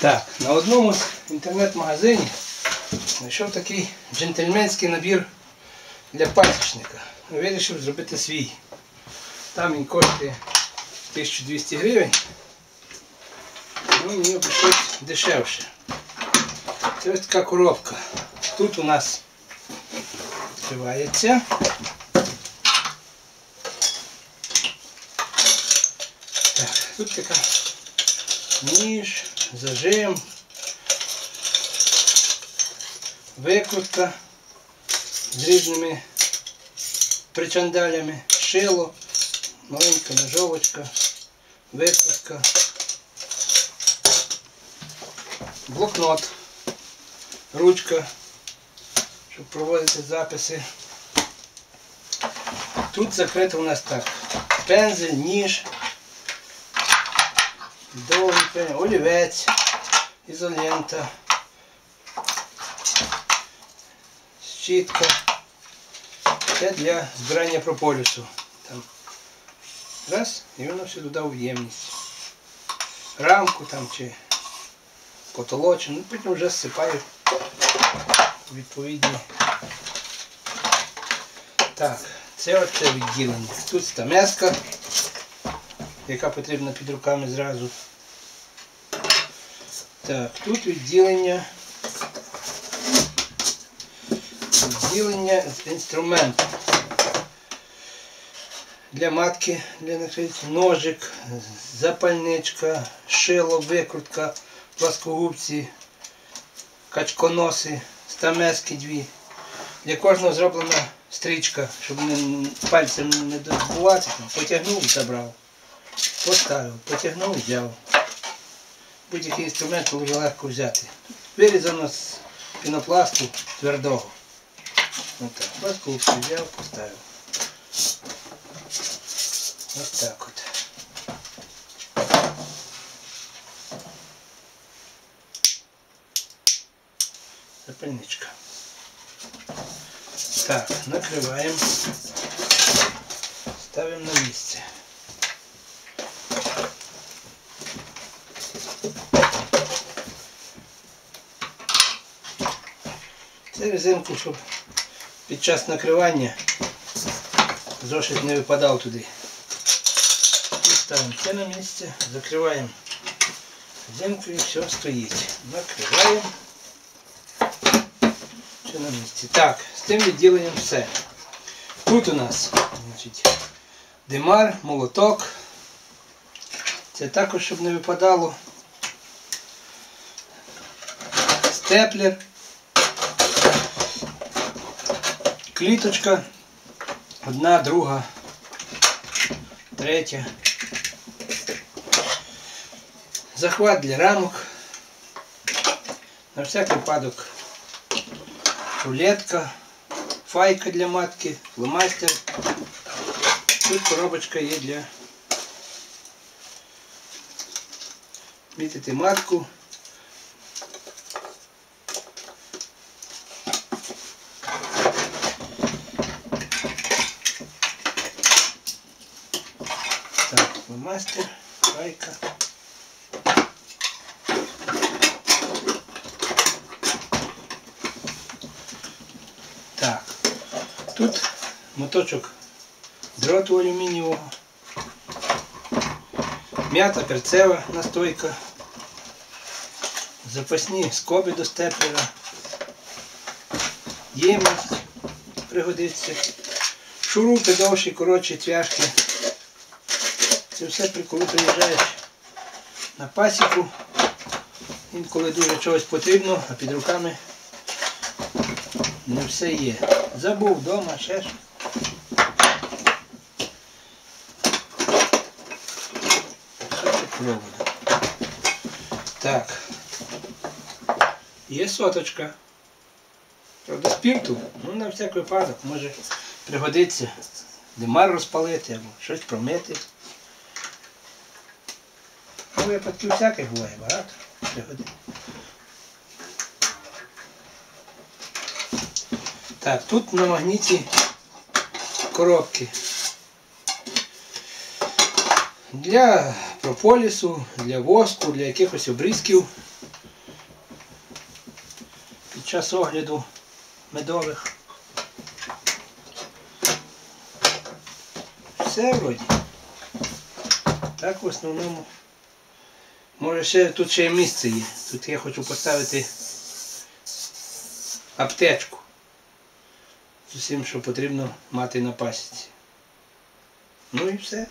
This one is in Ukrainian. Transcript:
Так, на одному з інтернет-магазині знайшов такий джентльменський набір для пасічника. Вирішив зробити свій. Там він коштує 1200 гривень. Ну, мені обійшлось дешевше. Це ось така коробка. Тут у нас відкривається. Так, тут така ніж, зажим, викрутка з різними причандалями, шило, маленька ножовочка, викрутка, блокнот, ручка, щоб проводити записи. Тут закрито у нас так. Пензель, ніж, пензель, олівець, ізолента, щітка. Це для збирання прополісу. Там раз, і воно все туди в ємність. Рамку там чи потолочну, ну потім вже зсипаю відповідні. Так, це оце відділення. Тут стамеска, яка потрібна під руками зразу. Так, тут відділення. Відділення з інструменту. Для матки, для накриття, ножик, запальничка, шило, викрутка, пласкогубці, качконоси, стамески дві. Для кожного зроблена стрічка, щоб пальцем не добувати. Потягнув, і забрав. Поставив, потягнув, взяв. Будь-який інструмент дуже легко взяти. Вирізано з пінопласту твердого. Отак. Пласкогубці взяв, поставив. Ось так от. Запальничка. Так, накриваємо, ставимо на місце. Резинку, щоб під час накривання зошит не випадав туди. І ставимо це на місце, закриваємо резинку і все стоїть. Накриваємо. Все на місці. Так, з тим відділенням все. Тут у нас значить, димар, молоток. Це також, щоб не випадало. Степлер. Кліточка. Одна, друга, третя. Захват для рамок. На всяк випадок рулетка, файка для матки, фломастер. Тут коробочка є для мітити матку. Так, фломастер. Так, тут моточок дроту алюмінієвого, м'ята перцева настойка, запасні скоби до степлера, ємність пригодиться, шурупи довші, коротші, цвяшки. Це все коли приїжджаєш на пасіку, інколи дуже чогось потрібно, а під руками не все є. Забув вдома, ще ж. Так. Є соточка. Правда, спірту, ну на всяк випадок, може пригодиться димар розпалити або щось промити. Ну, випадків всяких буває багато. Так, тут на магніті коробки. Для прополісу, для воску, для якихось обрізків під час огляду медових. Все вроді. Так в основному. Може ще тут ще місце є. Тут я хочу поставити аптечку. З усім, що потрібно мати на пасіці. Ну і все.